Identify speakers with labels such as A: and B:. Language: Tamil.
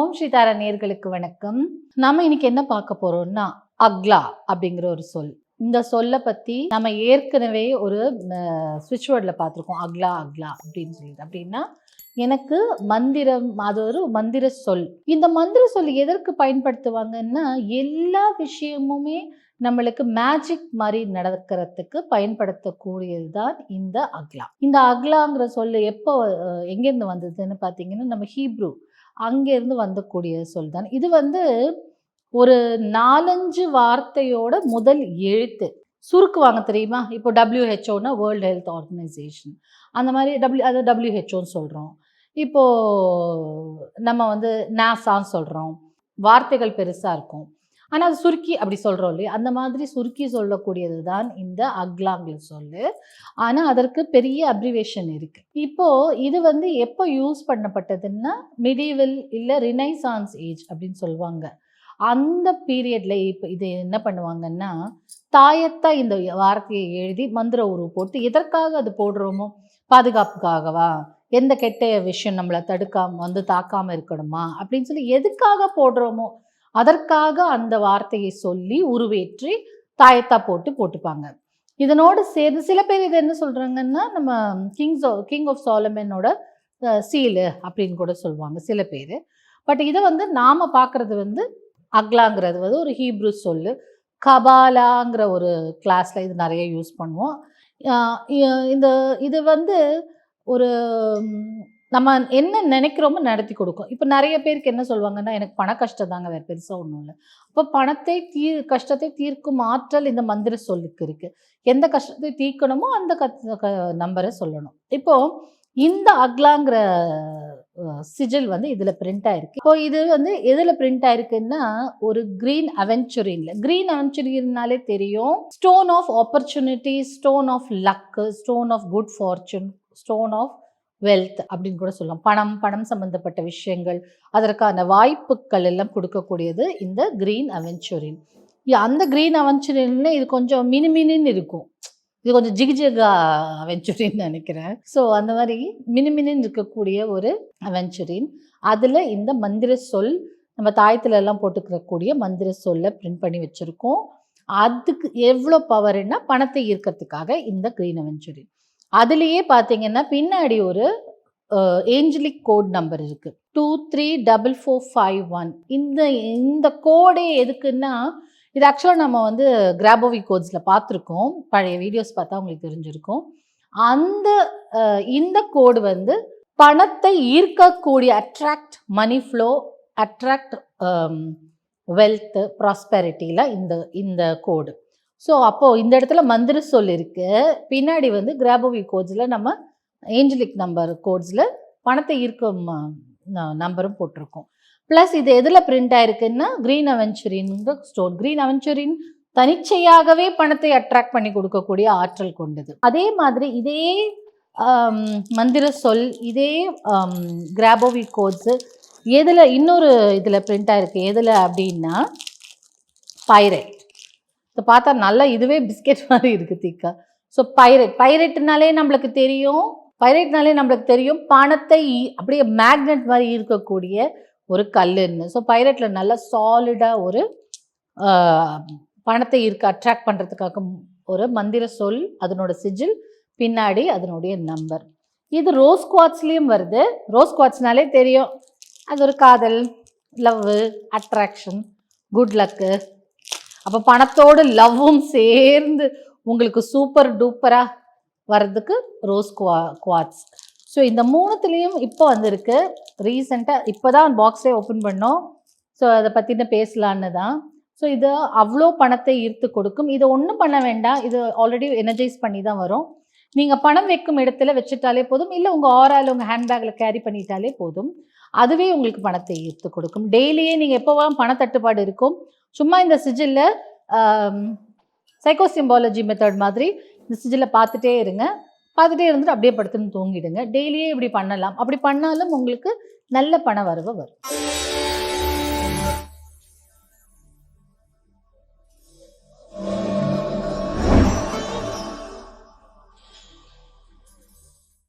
A: ஓம் ஸ்ரீதாரா நேர்களுக்கு வணக்கம். நாம இன்னைக்கு என்ன பார்க்க போறோம்னா அக்லா அப்படிங்கிற ஒரு சொல். இந்த சொல்லை பத்தி நம்ம ஏற்கனவே ஒரு சுவிட்ச் வேர்டில் பார்த்துருக்கோம். அக்லா அக்லா அப்படின்னு சொல்லிட்டு. அப்படின்னா எனக்கு மந்திரம் அது ஒரு மந்திர சொல். இந்த மந்திர சொல் எதற்கு பயன்படுத்துவாங்கன்னா எல்லா விஷயமுமே நம்மளுக்கு மேஜிக் மாதிரி நடக்கிறதுக்கு பயன்படுத்தக்கூடியது தான் இந்த அக்லா. இந்த அக்லாங்கிற சொல் எப்போ எங்கேருந்து வந்ததுன்னு பார்த்தீங்கன்னா நம்ம ஹீப்ரூ அங்கேருந்து வந்தக்கூடிய சொல் தான். இது வந்து ஒரு நாலஞ்சு வார்த்தையோட முதல் எழுத்து. சுருக்குவாங்க தெரியுமா? இப்போ டபிள்யூஹெச்ஓனா வேர்ல்டு ஹெல்த் ஆர்கனைசேஷன் அந்த மாதிரி டபிள்யூ அது டபிள்யூஹெச்ஓன்னு சொல்கிறோம் இப்போ நம்ம வந்து நாசான்னு சொல்கிறோம் வார்த்தைகள் பெருசாக இருக்கும். ஆனால் அது சுருக்கி அப்படி சொல்கிறோம் இல்லையா? அந்த மாதிரி சுருக்கி சொல்லக்கூடியது தான் இந்த அக்லாங்கில் சொல்லு. ஆனால் அதற்கு பெரிய அப்ரிவேஷன் இருக்குது இப்போ இது வந்து எப்போ யூஸ் பண்ணப்பட்டதுன்னா மிடிவல் இல்லை ரினைசான்ஸ் ஏஜ் அப்படின்னு சொல்லுவாங்க. அந்த பீரியட்ல இப்போ இது என்ன பண்ணுவாங்கன்னா தாயத்தா இந்த வார்த்தையை எழுதி மந்திர உருவு போட்டு எதற்காக அது போடுறோமோ? பாதுகாப்புக்காகவா? எந்த கெட்ட விஷயம் நம்மளை தடுக்காம வந்து தாக்காமல் இருக்கணுமா? அப்படின்னு சொல்லி எதுக்காக போடுறோமோ? அதற்காக அந்த வார்த்தையை சொல்லி உருவேற்றி தாயத்தா போட்டு போட்டுப்பாங்க. இதனோடு சேர்ந்து சில பேர் இது என்ன சொல்றாங்கன்னா நம்ம கிங்ஸ் கிங் ஆஃப் சாலமனோட சீலு அப்படின்னு கூட சொல்லுவாங்க சில பேர். பட் இதை வந்து நாம் பார்க்குறது வந்து அக்லாங்கிறது வந்து ஒரு ஹீப்ரூ சொல்லு கபாலாங்கிற ஒரு கிளாஸில் இது நிறைய யூஸ் பண்ணுவோம். இந்த இது வந்து ஒரு நம்ம என்ன நினைக்கிறோமோ நடத்தி கொடுக்கும். இப்போ நிறைய பேருக்கு என்ன சொல்லுவாங்கன்னா எனக்கு பண கஷ்டம் தாங்க வேறு பெருசாக ஒன்றும் இல்லை. அப்போ பணத்தை தீ கஷ்டத்தை தீர்க்கும் ஆற்றல் இந்த மந்திர சொல்லுக்கு இருக்குது எந்த கஷ்டத்தை தீர்க்கணுமோ அந்த க நம்பரை சொல்லணும். இப்போ இந்த அக்லாங்கிற சிஜில் வந்து இதில் பிரிண்ட் ஆயிருக்கு. இப்போ இது வந்து எதில் பிரிண்ட் ஆயிருக்குன்னா ஒரு கிரீன் அவென்ச்சுரின்ல கிரீன் அவென்ச்சுரின்னாலே தெரியும். Stone of opportunity stone of luck stone of good fortune stone of wealth அப்படின்னு கூட சொல்லலாம். பணம் பணம் சம்பந்தப்பட்ட விஷயங்கள் அதற்கான வாய்ப்புகள் எல்லாம் கொடுக்கக்கூடியது இந்த கிரீன் அவென்ச்சுரின் அந்த கிரீன் அவென்ச்சுரின்ல இது கொஞ்சம் மினுமினுன்னு இருக்கும். இது கொஞ்சம் ஜிகிஜகா அவென்ச்சுரின்னு நினைக்கிறேன். ஸோ அந்த மாதிரி மினுமினுன்னு இருக்கக்கூடிய ஒரு அவென்ச்சுரின் அதில் இந்த மந்திர சொல் நம்ம தாயத்துல எல்லாம் போட்டுக்கிறக்கூடிய மந்திர சொல்லை பிரிண்ட் பண்ணி வச்சுருக்கோம். அதுக்கு எவ்வளோ பவர்னா பணத்தை ஈர்க்கறதுக்காக இந்த கிரீன் அவென்ச்சுரின் அதுலேயே பார்த்தீங்கன்னா பின்னாடி ஒரு ஏஞ்சலிக் கோட் நம்பர் இருக்குது two three double four five one இந்த இந்த கோடே எதுக்குன்னா இது ஆக்சுவலாக நம்ம வந்து கிராபோவி கோட்ஸில் பார்த்துருக்கோம் பழைய வீடியோஸ் பார்த்தா உங்களுக்கு தெரிஞ்சிருக்கும். அந்த இந்த கோடு வந்து பணத்தை ஈர்க்கக்கூடிய attract money flow attract wealth ப்ராஸ்பெரிட்டியில் இந்த இந்த கோடு ஸோ அப்போது இந்த இடத்துல மந்திர சொல் இருக்குது பின்னாடி வந்து கிராபோவி கோட்ஸில் நம்ம ஏஞ்சலிக் நம்பர் கோட்ஸில் பணத்தை ஈர்க்கும் நம்பரும் போட்டிருக்கோம். ப்ளஸ் இது எதில் பிரிண்ட் ஆயிருக்குன்னா க்ரீன் அவென்ச்சுரின்ங்கிற ஸ்டோன் க்ரீன் அவென்ச்சுரின் தனிச்சையாகவே பணத்தை அட்ராக்ட் பண்ணி கொடுக்கக்கூடிய ஆற்றல் கொண்டது. அதே மாதிரி இதே மந்திர சொல் இதே கிராபோவி கோட்ஸு எதில் இன்னொரு இதில் பிரிண்ட் ஆயிருக்கு. எதில் அப்படின்னா பைரட் இதை பார்த்தா நல்லா இதுவே பிஸ்கெட் மாதிரி இருக்குது திக்கா. ஸோ பைரட் பைரட்னாலே நம்மளுக்கு தெரியும் பைரட்னாலே நம்மளுக்கு தெரியும் பணத்தை ஈ- அப்படியே மேக்னெட் மாதிரி இருக்கக்கூடிய ஒரு கல்லுன்னு. ஸோ பைரட்டில் நல்லா சாலிடாக ஒரு பணத்தை இருக்க அட்ராக்ட் பண்ணுறதுக்காக ஒரு மந்திர சொல் அதனோட சிஜில் பின்னாடி அதனுடைய நம்பர் இது ரோஸ் குவாட்ஸ்லேயும் வருது. ரோஸ் குவாட்ஸ்னாலே தெரியும். அது ஒரு காதல் லவ் அட்ராக்ஷன் குட் லக்கு அப்போ பணத்தோடு லவ்வும் சேர்ந்து உங்களுக்கு சூப்பர் டூப்பராக வர்றதுக்கு ரோஸ் குவா குவாட்ஸ் ஸோ இந்த மூணுத்துலேயும் இப்போ வந்திருக்கு. ரீசெண்டாக இப்போ தான் பாக்ஸே ஓப்பன் பண்ணோம். ஸோ அதை பற்றின பேசலான்னு தான். ஸோ இது அவ்வளோ பணத்தை ஈர்த்து கொடுக்கும். இதை ஒன்றும் பண்ண வேண்டாம். இது ஆல்ரெடி எனர்ஜைஸ் பண்ணி தான் வரும். நீங்கள் பணம் வைக்கும் இடத்துல வச்சுட்டாலே போதும். இல்லை உங்கள் ஆரால் உங்கள் ஹேண்ட்பேக்கில் கேரி பண்ணிட்டாலே போதும். அதுவே உங்களுக்கு பணத்தை ஈர்த்து கொடுக்கும். டெய்லியே நீங்கள் எப்போவெல்லாம் பணத்தட்டுப்பாடு இருக்கும். சும்மா இந்த சிஜில்ல சைக்கோசிம்பாலஜி மெத்தட் மாதிரி இந்த சிஜில்ல பார்த்துட்டே இருங்க. பார்த்துட்டே இருந்துட்டு அப்படியே படுத்துன்னு தூங்கிடுங்க. டெய்லியே இப்படி பண்ணலாம். அப்படி பண்ணாலும் உங்களுக்கு நல்ல பண வரவு வரும்.